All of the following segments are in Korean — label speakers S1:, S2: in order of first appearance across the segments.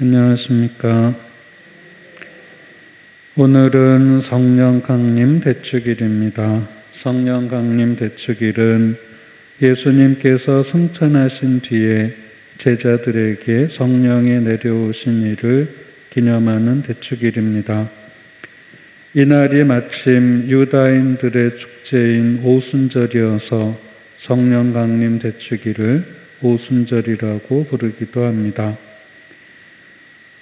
S1: 안녕하십니까. 오늘은 성령 강림 대축일입니다. 성령 강림 대축일은 예수님께서 승천하신 뒤에 제자들에게 성령이 내려오신 일을 기념하는 대축일입니다. 이날이 마침 유다인들의 축제인 오순절이어서 성령 강림 대축일을 오순절이라고 부르기도 합니다.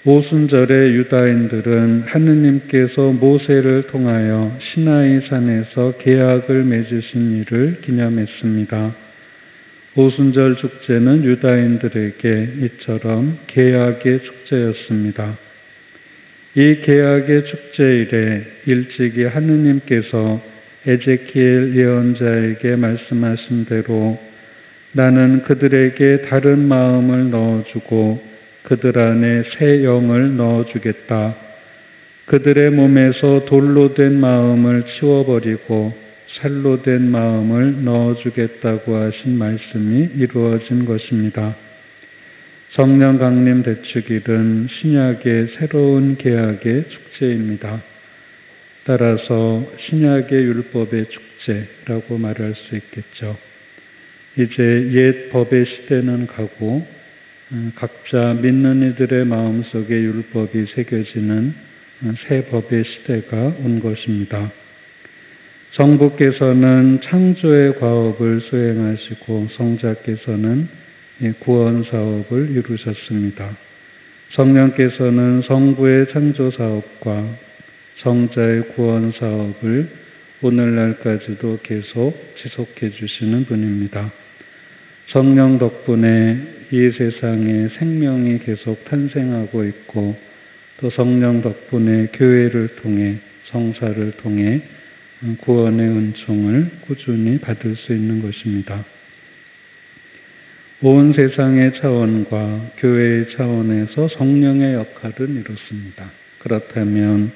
S1: 오순절에 유다인들은 하느님께서 모세를 통하여 시나이 산에서 계약을 맺으신 일을 기념했습니다. 오순절 축제는 유다인들에게 이처럼 계약의 축제였습니다. 이 계약의 축제일에 일찍이 하느님께서 에제키엘 예언자에게 말씀하신 대로 나는 그들에게 다른 마음을 넣어주고 그들 안에 새 영을 넣어주겠다. 그들의 몸에서 돌로 된 마음을 치워버리고 살로 된 마음을 넣어주겠다고 하신 말씀이 이루어진 것입니다. 성령 강림 대축일은 신약의 새로운 계약의 축제입니다. 따라서 신약의 율법의 축제라고 말할 수 있겠죠. 이제 옛 법의 시대는 가고 음, 각자 믿는 이들의 마음속에 율법이 새겨지는 어, 새 법의 시대가 온 것입니다. 정부께서는 창조의 과업을 수행하시고 성자께서는 구원 사업을 이루셨습니다. 성령께서는 성부의 창조 사업과 성자의 구원 사업을 오늘날까지도 계속 지속해 주시는 분입니다. 성령 덕분에 이 세상에 생명이 계속 탄생하고 있고 또 성령 덕분에 교회를 통해 성사를 통해 구원의 은총을 꾸준히 받을 수 있는 것입니다. 온 세상의 차원과 교회의 차원에서 성령의 역할을 이뤘습니다. 그렇다면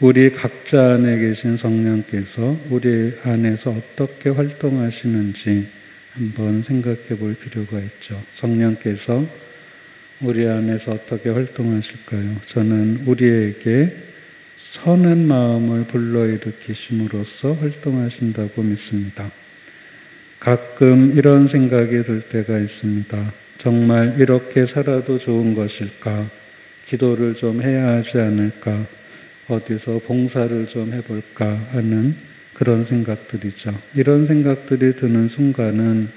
S1: 우리 각자 안에 계신 성령께서 우리 안에서 어떻게 활동하시는지 한번 생각해 볼 필요가 있죠. 성령께서 우리 안에서 어떻게 활동하실까요? 저는 우리에게 선한 마음을 불러일으키심으로써 활동하신다고 믿습니다. 가끔 이런 생각이 들 때가 있습니다. 정말 이렇게 살아도 좋은 것일까? 기도를 좀 해야 하지 않을까? 어디서 봉사를 좀 해볼까 하는 그런 생각들이죠. 이런 생각들이 드는 순간은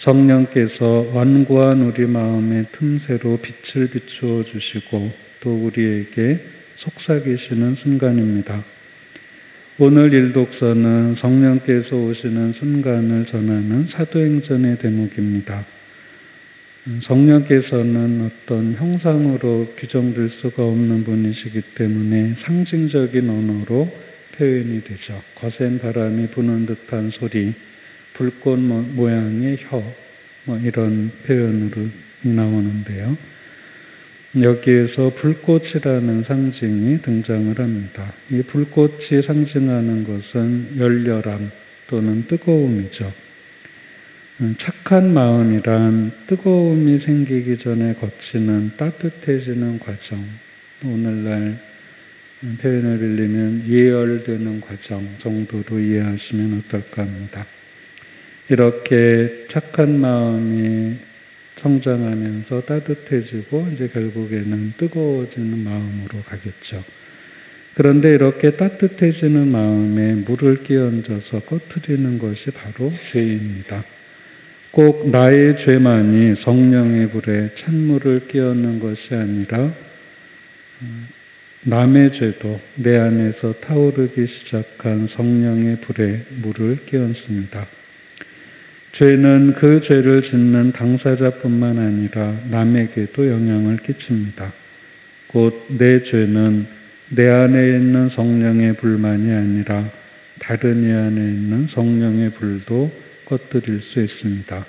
S1: 성령께서 완고한 우리 마음의 틈새로 빛을 비추어 주시고 또 우리에게 속삭이시는 순간입니다. 오늘 일독서는 성령께서 오시는 순간을 전하는 사도행전의 대목입니다. 성령께서는 어떤 형상으로 규정될 수가 없는 분이시기 때문에 상징적인 언어로 표현이 되죠. 거센 바람이 부는 듯한 소리, 불꽃 모양의 혀, 뭐 이런 표현으로 나오는데요. 여기에서 불꽃이라는 상징이 등장을 합니다. 이 불꽃이 상징하는 것은 열렬함 또는 뜨거움이죠. 음, 착한 마음이란 뜨거움이 생기기 전에 거치는 따뜻해지는 과정, 오늘날 표현을 빌리면 예열되는 과정 정도로 이해하시면 어떨까 합니다. 이렇게 착한 마음이 성장하면서 따뜻해지고 이제 결국에는 뜨거워지는 마음으로 가겠죠. 그런데 이렇게 따뜻해지는 마음에 물을 끼얹어서 꺼트리는 것이 바로 죄입니다. 꼭 나의 죄만이 성령의 불에 찬물을 끼얹는 것이 아니라 음, 남의 죄도 내 안에서 타오르기 시작한 성령의 불에 물을 끼얹습니다. 죄는 그 죄를 짓는 당사자뿐만 아니라 남에게도 영향을 끼칩니다. 곧 내 죄는 내 안에 있는 성령의 불만이 아니라 다른 이 안에 있는 성령의 불도 꺼뜨릴 수 있습니다.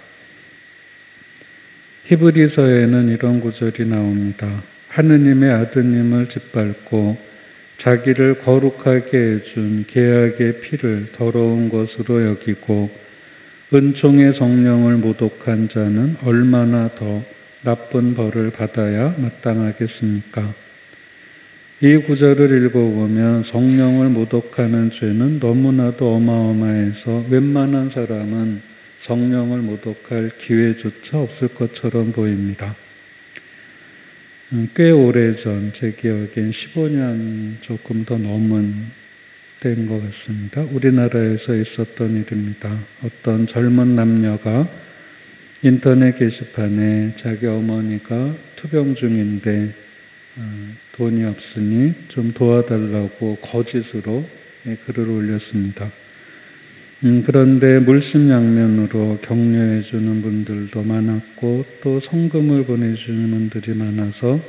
S1: 히브리서에는 이런 구절이 나옵니다. 하느님의 아드님을 짓밟고 자기를 거룩하게 해준 계약의 피를 더러운 것으로 여기고 은총의 성령을 모독한 자는 얼마나 더 나쁜 벌을 받아야 마땅하겠습니까? 이 구절을 읽어보면 성령을 모독하는 죄는 너무나도 어마어마해서 웬만한 사람은 성령을 모독할 기회조차 없을 것처럼 보입니다. 음, 꽤 오래전, 제 기억엔 15년 조금 더 넘은 때인 것 같습니다. 우리나라에서 있었던 일입니다. 어떤 젊은 남녀가 인터넷 게시판에 자기 어머니가 투병 중인데 어, 돈이 없으니 좀 도와달라고 거짓으로 예, 글을 올렸습니다. 음, 그런데 물심양면으로 격려해 주는 분들도 많았고 또 성금을 보내주는 분들이 많아서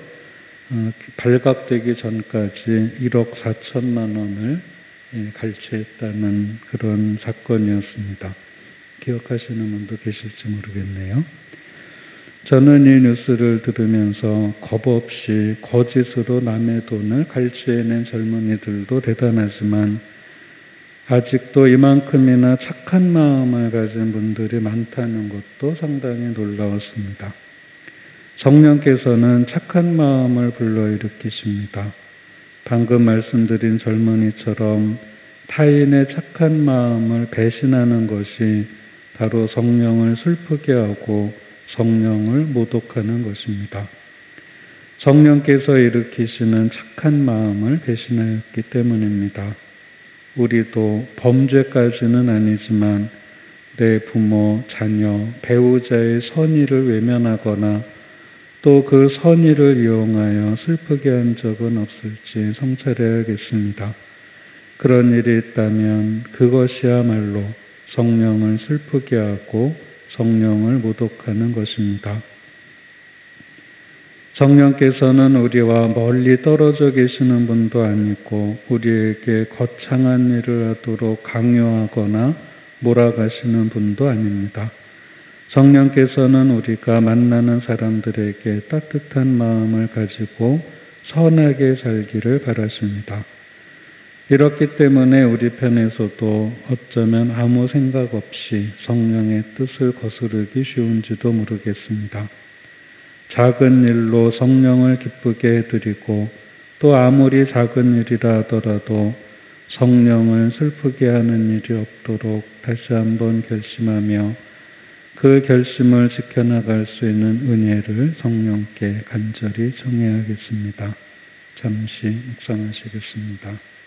S1: 어, 발각되기 전까지 1억 4천만 원을 예, 갈취했다는 그런 사건이었습니다. 기억하시는 분도 계실지 모르겠네요. 저는 이 뉴스를 들으면서 겁 없이 거짓으로 남의 돈을 갈취해낸 젊은이들도 대단하지만 아직도 이만큼이나 착한 마음을 가진 분들이 많다는 것도 상당히 놀라웠습니다. 성령께서는 착한 마음을 불러일으키십니다. 방금 말씀드린 젊은이처럼 타인의 착한 마음을 배신하는 것이 바로 성령을 슬프게 하고 성령을 모독하는 것입니다. 성령께서 일으키시는 착한 마음을 배신하였기 때문입니다. 우리도 범죄까지는 아니지만 내 부모, 자녀, 배우자의 선의를 외면하거나 또 그 선의를 이용하여 슬프게 한 적은 없을지 성찰해야겠습니다. 그런 일이 있다면 그것이야말로 성령을 슬프게 하고 성령을 모독하는 것입니다. 성령께서는 우리와 멀리 떨어져 계시는 분도 아니고 우리에게 거창한 일을 하도록 강요하거나 몰아가시는 분도 아닙니다. 성령께서는 우리가 만나는 사람들에게 따뜻한 마음을 가지고 선하게 살기를 바라십니다. 이렇기 때문에 우리 편에서도 어쩌면 아무 생각 없이 성령의 뜻을 거스르기 쉬운지도 모르겠습니다. 작은 일로 성령을 기쁘게 해드리고 또 아무리 작은 일이라 하더라도 성령을 슬프게 하는 일이 없도록 다시 한번 결심하며 그 결심을 지켜나갈 수 있는 은혜를 성령께 간절히 청해야겠습니다. 잠시 묵상하시겠습니다.